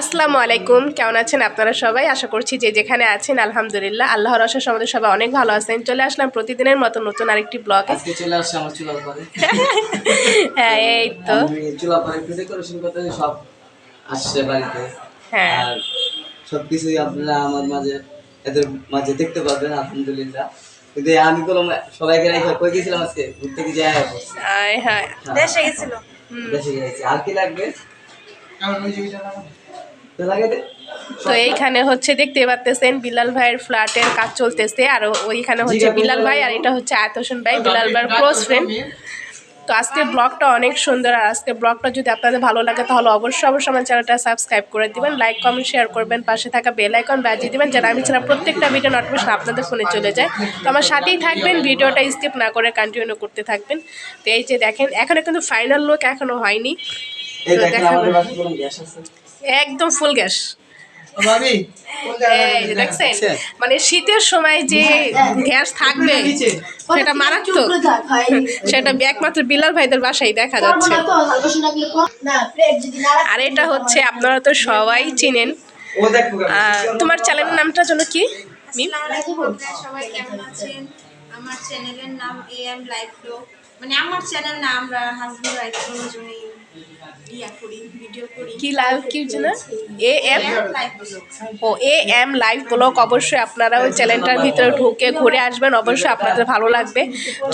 আসসালামু আলাইকুম। কেমন আছেন আপনারা সবাই? আশা করছি যে যেখানে আছেন আলহামদুলিল্লাহ। আল্লাহর আশা আমাদের সবাই অনেক ভালো আছেন। চলে আসলাম প্রতিদিনের মতো নতুন আরেকটি ব্লগে। আজকে চলে আসছে আমার হ্যাঁ এই তো। আমি চুলার পরে একটু ডেকোরেশন করতে সব আসছে বাড়িতে। হ্যাঁ। আর সবকিছুই আপনারা আমার মাঝে এদের মাঝে দেখতে পাবেন আলহামদুলিল্লাহ। কিন্তু আমি কোনো সবাইকে রেখে কই গেছিলাম আজকে? ঘুরতে গিয়ে যায় আয় হ্যাঁ। দেশে গেছিল। দেশে গেছি। আর কি লাগবে। তো এইখানে হচ্ছে দেখতে পাচ্তেছেন বিলাল ভাইয়ের ফ্ল্যাটের কাজ চলতেছে আর ওইখানে হচ্ছে বিলাল ভাই আর এটা হচ্ছে আয়ত হোসেন ভাই বিলাল ভাইয়ের ক্লোজ ফ্রেন্ড তো আজকে ব্লগটা অনেক সুন্দর আর আজকে ব্লগটা যদি আপনাদের ভালো লাগে তাহলে অবশ্যই অবশ্যই আমার চ্যানেলটা সাবস্ক্রাইব করে দিবেন লাইক কমেন্ট শেয়ার করবেন পাশে থাকা বেল আইকন বাজিয়ে দিবেন যেন আমি ছাড়া প্রত্যেকটা ভিডিও নোটিফিকেশন আপনাদের ফোনে চলে যায়। তো আমার সাথেই থাকবেন ভিডিওটা স্কিপ না করে কন্টিনিউ করতে থাকবেন। তো এই যে দেখেন এখনও কিন্তু ফাইনাল লুক এখনও হয়নি। তো দেখেন দেখাবেন। একদম ফুল গ্যাস। ভাবি এই দেখছেন? মানে শীতের সময় যে গ্যাস থাকবে সেটা মারাত্মক। সেটা একমাত্র বিলাল ভাইদের বাসায় দেখা যাচ্ছে। আর এটা হচ্ছে আপনারা তো সবাই চিনেন। তোমার চ্যানেলের নামটা জন্য কি সবাই কেমন আছেন? আমার চ্যানেলের নাম এ এম লাইফ মানে আমার চ্যানেল না আমরা কি লাইভ কি যেন A M O A M live blog অবশ্যই আপনারা ওই চ্যানেলটার ভিতরে ঢুকে ঘুরে আসবেন। অবশ্যই আপনাদের ভালো লাগবে।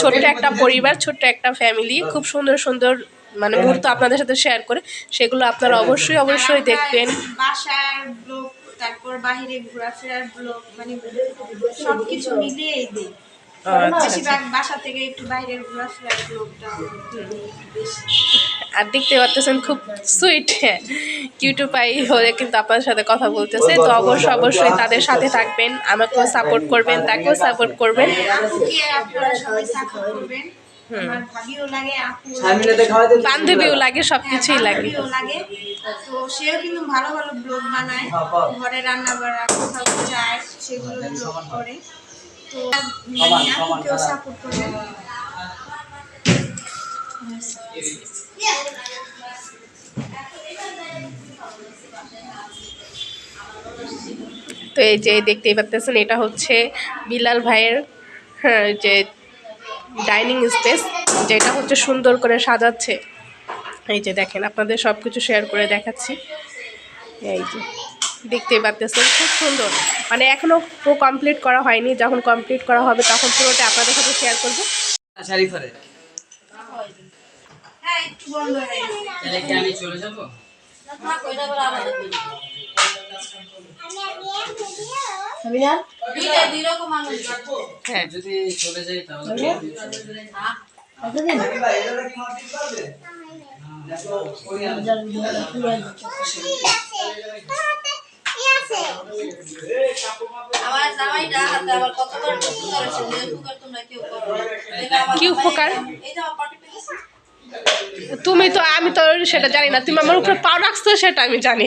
ছোট্ট একটা পরিবার ছোট্ট একটা ফ্যামিলি খুব সুন্দর সুন্দর মানে মুহূর্ত আপনাদের সাথে শেয়ার করে সেগুলো আপনারা অবশ্যই অবশ্যই দেখবেন। বাসার ব্লগ তারপর বাইরে ঘোরাফেরার ব্লগ মানে সবকিছু মিলিয়েই দিই। আচ্ছা, বেশিরভাগ বাসা থেকে একটু বাইরের ঘোরাফেরার ব্লগটা বেশি। আর দেখতে পাচ্ছেন খুব সুইট হ্যাঁ। কিউটু পাই হয়ে কিন্তু আপনার সাথে কথা বলতেছে। তো অবশ্যই অবশ্যই তাদের সাথে থাকবেন আমাকেও সাপোর্ট করবেন তাকেও সাপোর্ট করবেন। বান্ধবীও লাগে সব কিছুই লাগে। তো সেও কিন্তু ভালো ভালো ব্লগ বানায়। ঘরে রান্না বাড়া কোথাও যায় সেগুলো ব্লগ করে। তো আপুকেও সাপোর্ট করবেন। তো এই যে দেখতেই পাচ্তেছেন এটা হচ্ছে বিলাল ভাইয়ের হ্যাঁ, যে ডাইনিং স্পেস যেটা হচ্ছে সুন্দর করে সাজাচ্ছে এই যে দেখেন আপনাদের সব কিছু শেয়ার করে দেখাচ্ছি এই যে দেখতেই পাচ্তেছেন খুব সুন্দর মানে এখনও পুরো কমপ্লিট করা হয়নি যখন কমপ্লিট করা হবে তখন পুরোটা আপনাদের সাথে শেয়ার করব শাড়ি পরে হ্যাঁ একটু বন্ধ হয়ে গেছে তাহলে কি আমি চলে যাব হ্যাঁ। যদি চলে যাই তাহলে কি উপকার? তুমি তো আমি তো সেটা জানি না। তুমি আমার উপরে পাও রাখছো সেটা আমি জানি।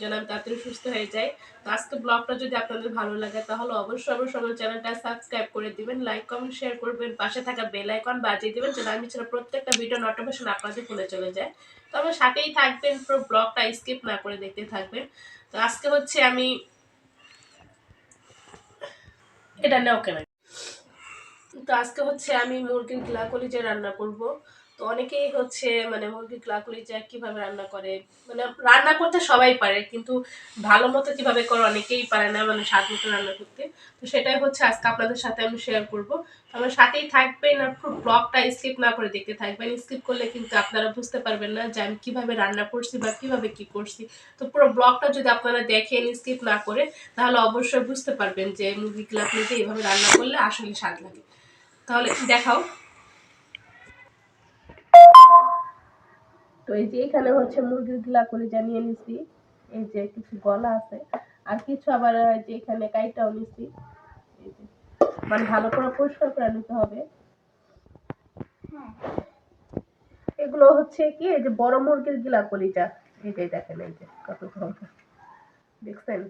যেন আমি তাড়াতাড়ি সুস্থ হয়ে যাই। তো আজকে ব্লগটা যদি আপনাদের ভালো লাগে, তাহলে অবশ্যই অবশ্যই আমার চ্যানেলটা সাবস্ক্রাইব করে দিবেন, লাইক, কমেন্ট, শেয়ার করবেন, পাশে থাকা বেল আইকন বাজিয়ে দিবেন, যেন আমি ছাড়া প্রত্যেকটা ভিডিও নোটিফিকেশন আপনাদের ফোনে চলে যায়। তো আমার সাথেই থাকবেন, পুরো ব্লগটা স্কিপ না করে দেখতে থাকবেন। তো আজকে হচ্ছে আমি এটা নেও কেন? তো আজকে হচ্ছে আমি মুরগির গ্লা কলিজা রান্না করব। অনেকেই হচ্ছে মানে মুরগি গ্লা কলিজা কীভাবে রান্না করে মানে রান্না করতে সবাই পারে, কিন্তু ভালো মতো কীভাবে করে অনেকেই পারে না মানে স্বাদ মতো রান্না করতে। তো সেটাই হচ্ছে আজকে আপনাদের সাথে আমি শেয়ার করব। আমার সাথেই থাকবেন আর পুরো ব্লগটা স্কিপ না করে দেখতে থাকবেন। স্কিপ করলে কিন্তু আপনারা বুঝতে পারবেন না যে আমি কীভাবে রান্না করছি বা কীভাবে কী করছি। তো পুরো ব্লগটা যদি আপনারা দেখেন স্কিপ না করে, তাহলে অবশ্যই বুঝতে পারবেন যে মুরগি গ্লা কলিজা এইভাবে রান্না করলে আসলে স্বাদ লাগে। তাহলে দেখাও। তো এই যে এখানে হচ্ছে মুরগির গিলা করে জানিয়ে নিছি। এই যে কিছু গলা আছে। আর কিছু আবার যে এখানে কাইটাও নিছি। মানে ভালো করে পরিষ্কার করে নিতে হবে। এগুলো হচ্ছে কি, এই যে বড় মুরগির গিলা কলিজা। এই যে দেখেন, এই যে কত ধরনের দেখছেন?